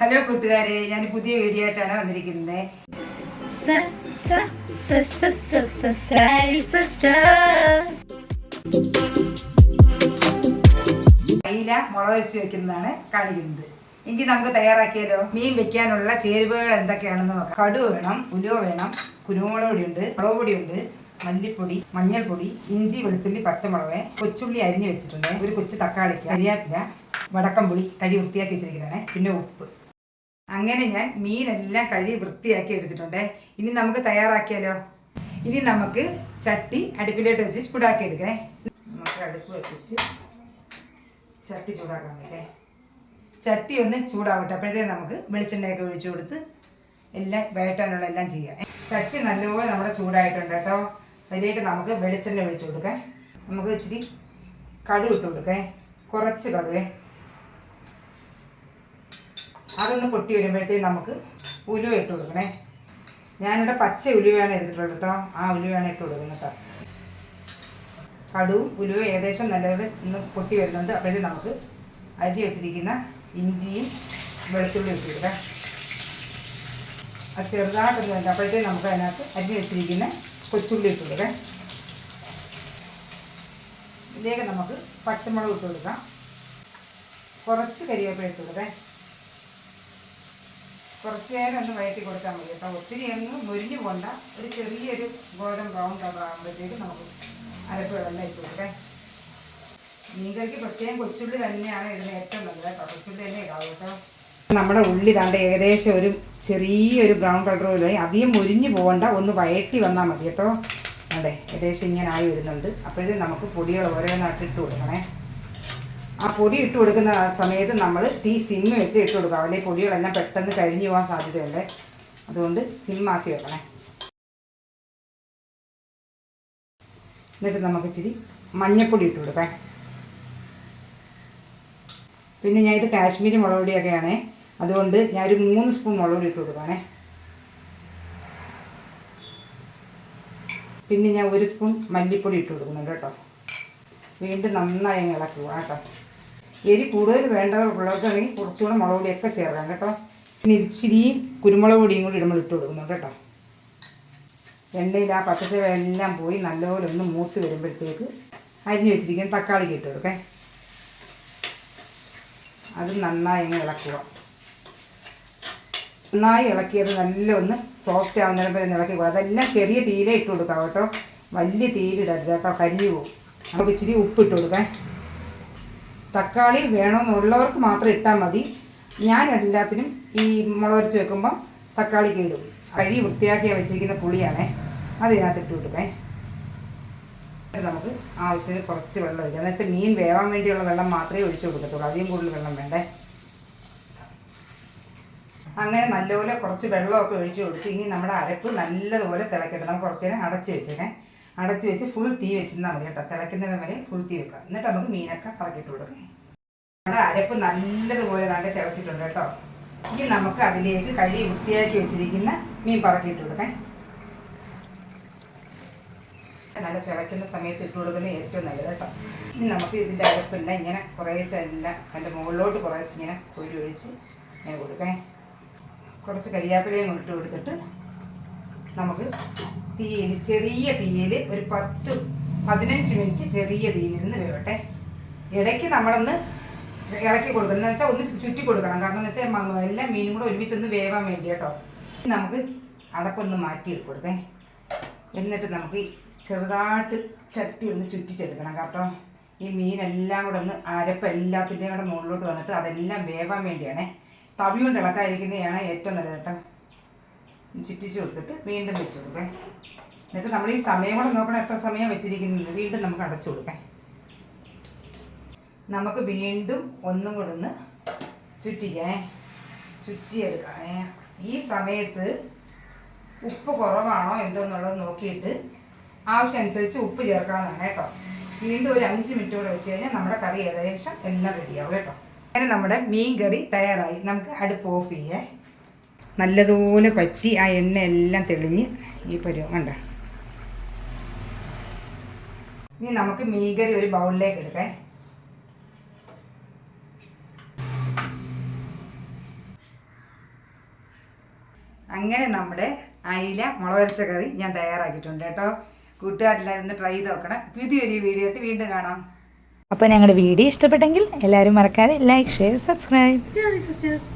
Hello കൂട്ടുകാരെ. ഞാൻ പുതിയ വീഡിയോ ആയിട്ടാണ് വന്നിരിക്കുന്നത്. അയില മുളക് വെച്ച് വെക്കുന്നതാണ് കാണിക്കുന്നത്. എങ്കിൽ നമുക്ക് തയ്യാറാക്കിയാലോ? മീൻ വെക്കാനുള്ള ചേരുവകൾ എന്തൊക്കെയാണെന്ന് നോക്കാം. കടുവ വേണം ഉലുവ വേണം കുരുമുളക് പൊടിയുണ്ട് മുളക് പൊടിയുണ്ട് മല്ലിപ്പൊടി മഞ്ഞൾപ്പൊടി ഇഞ്ചി വെളുത്തുള്ളി പച്ചമുളക് കൊച്ചുള്ളി അരിഞ്ഞു വെച്ചിട്ടുണ്ട്. ഒരു കൊച്ചു തക്കാളിക്ക് കരിയാപ്പില വടക്കംപുളി കടി വൃത്തിയാക്കി വെച്ചിരിക്കുന്നതാണ്. പിന്നെ ഉപ്പ്. അങ്ങനെ ഞാൻ മീനെല്ലാം കഴുകി വൃത്തിയാക്കി എടുത്തിട്ടുണ്ട്. ഇനി നമുക്ക് തയ്യാറാക്കിയാലോ? ഇനി നമുക്ക് ചട്ടി അടുപ്പിലോട്ട് വെച്ച് ചൂടാക്കി എടുക്കേ നമുക്ക് അടുപ്പ് വെച്ച് ചട്ടി ചൂടാക്കാൻ പറ്റേ ചട്ടി ഒന്ന് ചൂടാവട്ടെ. അപ്പോഴത്തേക്ക് നമുക്ക് വെളിച്ചെണ്ണയൊക്കെ ഒഴിച്ചു കൊടുത്ത് എല്ലാം വേട്ടാനുള്ള എല്ലാം ചെയ്യാം. ചട്ടി നല്ലപോലെ നമ്മുടെ ചൂടായിട്ടുണ്ട് കേട്ടോ. അതിലേക്ക് നമുക്ക് വെളിച്ചെണ്ണ ഒഴിച്ചു കൊടുക്കാം. നമുക്ക് ഇച്ചിരി കടുവിട്ട് കൊടുക്കേ കുറച്ച് കടുവേ. അതൊന്ന് പൊട്ടി വരുമ്പോഴത്തേക്ക് നമുക്ക് ഉലുവ ഇട്ട് കൊടുക്കണേ. ഞാനിവിടെ പച്ച ഉലുവയാണ് എടുത്തിട്ടുള്ളത് കേട്ടോ. ആ ഉലുവയാണ് ഇട്ട് കൊടുക്കുന്നത് കേട്ടോ. കടുവും ഉലുവ ഏകദേശം നല്ലപോലെ ഒന്ന് പൊട്ടി വരുന്നുണ്ട്. അപ്പോഴത്തേക്ക് നമുക്ക് അരി വെച്ചിരിക്കുന്ന ഇഞ്ചിയും വെളുത്തുള്ളി ഇട്ട് കൊടുക്കാം. അത് ചെറുതായിട്ടൊന്ന് വേണ്ട അപ്പോഴത്തേക്ക് നമുക്ക് അതിനകത്ത് അരി വെച്ചിരിക്കുന്ന കൊച്ചുള്ളി ഇട്ട് കൊടുക്കാം. ഇതിലേക്ക് നമുക്ക് പച്ചമുളക് ഇട്ട് കൊടുക്കാം. കുറച്ച് കരിവേപ്പില ഇട്ട് കൊടുക്കാം. കുറച്ച് നേരം ഒന്ന് വയറ്റി കൊടുത്താൽ മതി കേട്ടോ. ഒത്തിരി അങ്ങ് മുരിഞ്ഞു പോണ്ട. ഒരു ചെറിയൊരു ഗോൾഡൻ ബ്രൗൺ കളർ ആകുമ്പോഴത്തേക്ക് നമുക്ക് അരപ്പ് വെള്ളം ഇട്ട് കൊടുക്കാം. മീൻകറിക്ക് പ്രത്യേകം കൊച്ചുള്ളി തന്നെയാണ് ഇടുന്നത് ഏറ്റവും നല്ലത് കേട്ടോ. കൊച്ചുള്ളി തന്നെ ഇടാവും കേട്ടോ. നമ്മുടെ ഉള്ളി താണ്ട് ഏകദേശം ഒരു ചെറിയൊരു ബ്രൗൺ കളർ പോലെ അധികം മുരിഞ്ഞു പോകണ്ട. ഒന്ന് വയറ്റി വന്നാൽ മതി കേട്ടോ. അതെ ഏകദേശം ഇങ്ങനെ ആയി വരുന്നുണ്ട്. അപ്പോഴേ നമുക്ക് പൊടികൾ ഓരോന്നായിട്ട് ഇട്ട് കൊടുക്കണേ. ആ പൊടി ഇട്ട് കൊടുക്കുന്ന സമയത്ത് നമ്മൾ തീ സിമ്മ് വെച്ച് ഇട്ട് കൊടുക്കുക അല്ലെങ്കിൽ പൊടികളെല്ലാം പെട്ടെന്ന് കരിഞ്ഞു പോകാൻ സാധ്യതയുണ്ട്. അതുകൊണ്ട് സിമ്മാക്കി വെക്കണേ. എന്നിട്ട് നമുക്ക് ഇച്ചിരി മഞ്ഞപ്പൊടി ഇട്ട് കൊടുക്കാം. പിന്നെ ഞാൻ ഇത് കാശ്മീരി മുളക് പൊടിയൊക്കെയാണേ. അതുകൊണ്ട് ഞാനൊരു മൂന്ന് സ്പൂൺ മുളക് പൊടി ഇട്ട് കൊടുക്കുകയാണേ പിന്നെ ഞാൻ ഒരു സ്പൂൺ മല്ലിപ്പൊടി ഇട്ട് കൊടുക്കുന്നുണ്ട് കേട്ടോ. വീണ്ടും നന്നായി ഇളക്കുക കേട്ടോ. എരി കൂടുതൽ വേണ്ടവർക്കുള്ളവർക്കാണെങ്കിൽ കുറച്ചുകൂടെ മുളക് പൊടിയൊക്കെ ചേർക്കാം കേട്ടോ. പിന്നെ ഇച്ചിരി കുരുമുളക് പൊടിയും കൂടി ഇടുമ്പോൾ ഇട്ട് കൊടുക്കുന്നുണ്ട് കേട്ടോ. എണ്ണയിൽ ആ പച്ചച്ചവ എല്ലാം പോയി നല്ലപോലെ ഒന്ന് മൂത്ത് വരുമ്പോഴത്തേക്ക് അരിഞ്ഞു വെച്ചിരിക്കുന്ന തക്കാളി ഇട്ട് കൊടുക്കേ. അത് നന്നായി അങ്ങ് ഇളക്കുക. നന്നായി ഇളക്കിയത് നല്ല ഒന്ന് സോഫ്റ്റ് ആവുന്ന വരെ ഇളക്കി അതെല്ലാം ചെറിയ തീരെ ഇട്ട് കൊടുക്കാം കേട്ടോ. വലിയ തീരിടരുത് കേട്ടോ. കരിഞ്ഞു പോകും. നമുക്ക് ഇച്ചിരി ഉപ്പ് ഇട്ട് കൊടുക്കാം. തക്കാളി വേണമെന്നുള്ളവർക്ക് മാത്രം ഇട്ടാൽ മതി. ഞാൻ എല്ലാത്തിനും ഈ മുളകരച്ച് വെക്കുമ്പോൾ തക്കാളിക്ക് ഇടും. കഴി വൃത്തിയാക്കി വെച്ചിരിക്കുന്ന പുളിയാണേ. അത് ഇതിനകത്ത് ഇട്ട് കൊടുക്കേ നമുക്ക് ആവശ്യത്തിന് കുറച്ച് വെള്ളം ഒഴിക്കാം. എന്ന് വെച്ചാൽ മീൻ വേവാൻ വേണ്ടിയുള്ള വെള്ളം മാത്രമേ ഒഴിച്ചു കൊടുക്കത്തുള്ളൂ. അധികം കൂടുതൽ വെള്ളം വേണ്ടേ. അങ്ങനെ നല്ലപോലെ കുറച്ച് വെള്ളമൊക്കെ ഒഴിച്ചു കൊടുത്ത് ഇനി നമ്മുടെ അരപ്പ് നല്ലതുപോലെ തിളക്കട്ടെ. നമുക്ക് കുറച്ച് നേരം അടച്ച് വെച്ചേക്കേ അടച്ച് വെച്ച് ഫുൾ തീ വെച്ചിരുന്നാൽ മതി കേട്ടോ. തിളയ്ക്കുന്നതിന് വരെ ഫുൾ തീ വെക്കാം എന്നിട്ട് നമുക്ക് മീനൊക്കെ കറക്കിയിട്ട് കൊടുക്കാം. നമ്മുടെ അരപ്പ് നല്ലതുപോലെ നല്ല തിളച്ചിട്ടുണ്ട് കേട്ടോ. ഇനി നമുക്ക് അതിലേക്ക് കഴുകി വൃത്തിയാക്കി വെച്ചിരിക്കുന്ന മീൻ പറക്കിയിട്ട് കൊടുക്കാം. നല്ല തിളയ്ക്കുന്ന സമയത്ത് ഇട്ട് കൊടുക്കുന്നത് ഏറ്റവും നല്ലത് കേട്ടോ. ഇനി നമുക്ക് ഇതിന്റെ അരപ്പെല്ലാം ഇങ്ങനെ കുറേശ്ശെ എല്ലാം അതിന്റെ മുകളിലോട്ട് കുറേച്ച് ഇങ്ങനെ കോരി ഒഴിച്ച് ഇങ്ങനെ കൊടുക്കേ. കുറച്ച് കരിയാപ്പിലയും ഇട്ട് കൊടുത്തിട്ട് നമുക്ക് തീയിൽ ചെറിയ തീയിൽ ഒരു പത്ത് പതിനഞ്ച് മിനിറ്റ് ചെറിയ തീയിലിരുന്ന് വേവട്ടെ. ഇടയ്ക്ക് നമ്മളൊന്ന് ഇളക്കി കൊടുക്കണം. എന്ന് വെച്ചാൽ ഒന്ന് ചുറ്റി കൊടുക്കണം. കാരണം എന്ന് വെച്ചാൽ എല്ലാ മീനും കൂടെ ഒരുമിച്ചൊന്ന് വേവാൻ വേണ്ടി കേട്ടോ. നമുക്ക് അടപ്പൊന്ന് മാറ്റി കൊടുക്കേ എന്നിട്ട് നമുക്ക് ചെറുതായിട്ട് ചട്ടി ഒന്ന് ചുറ്റിച്ചെടുക്കണം കേട്ടോ. ഈ മീനെല്ലാം കൂടെ ഒന്ന് അരപ്പ് എല്ലാത്തിന്റെയും കൂടെ മുകളിലോട്ട് വന്നിട്ട് അതെല്ലാം വേവാൻ വേണ്ടിയാണേ. തവി കൊണ്ട് ഇളക്കാതിരിക്കുന്നതാണ് ഏറ്റവും നല്ലത് കേട്ടോ. ചുറ്റിച്ച് കൊടുത്തിട്ട് വീണ്ടും വെച്ച് കൊടുക്കേ. എന്നിട്ട് നമ്മൾ ഈ സമയം കൂടെ നോക്കണം എത്ര സമയം വെച്ചിരിക്കുന്നത് വീണ്ടും നമുക്ക് അടച്ചു കൊടുക്കാം. നമുക്ക് വീണ്ടും ഒന്നും കൂടെ ഒന്ന് ചുറ്റിക്കേ. ചുറ്റിയെടുക്കാം ഈ സമയത്ത് ഉപ്പ് കുറവാണോ എന്തോന്നുള്ളത് നോക്കിയിട്ട് ആവശ്യമനുസരിച്ച് ഉപ്പ് ചേർക്കാവുന്നതാണ് കേട്ടോ. വീണ്ടും ഒരു അഞ്ച് മിനിറ്റ് കൂടെ വെച്ച് കഴിഞ്ഞാൽ നമ്മുടെ കറി ഏകദേശം എല്ലാം റെഡിയാവും കേട്ടോ. അങ്ങനെ നമ്മുടെ മീൻ കറി തയ്യാറായി. നമുക്ക് അടുപ്പ് ഓഫ് ചെയ്യേ. നല്ലതുപോലെ പറ്റി ആ എണ്ണ എല്ലാം തെളിഞ്ഞ് ഈ പരുവം കണ്ട? ഇനി നമുക്ക് മീകറി ഒരു ബൗളിലേക്ക് എടുക്കാം. അങ്ങനെ നമ്മുടെ അയില മുളകരച്ച കറി ഞാൻ തയ്യാറാക്കിയിട്ടുണ്ട് കേട്ടോ. കൂട്ടുകാരെല്ലാവരും ഒന്ന് ട്രൈ ചെയ്ത് നോക്കണം. പുതിയൊരു വീഡിയോ ആയിട്ട് വീണ്ടും കാണാം. അപ്പോൾ ഞങ്ങളുടെ വീഡിയോ ഇഷ്ടപ്പെട്ടെങ്കിൽ എല്ലാവരും മറക്കാതെ ലൈക്ക് ഷെയർ സബ്സ്ക്രൈബ് Sisters.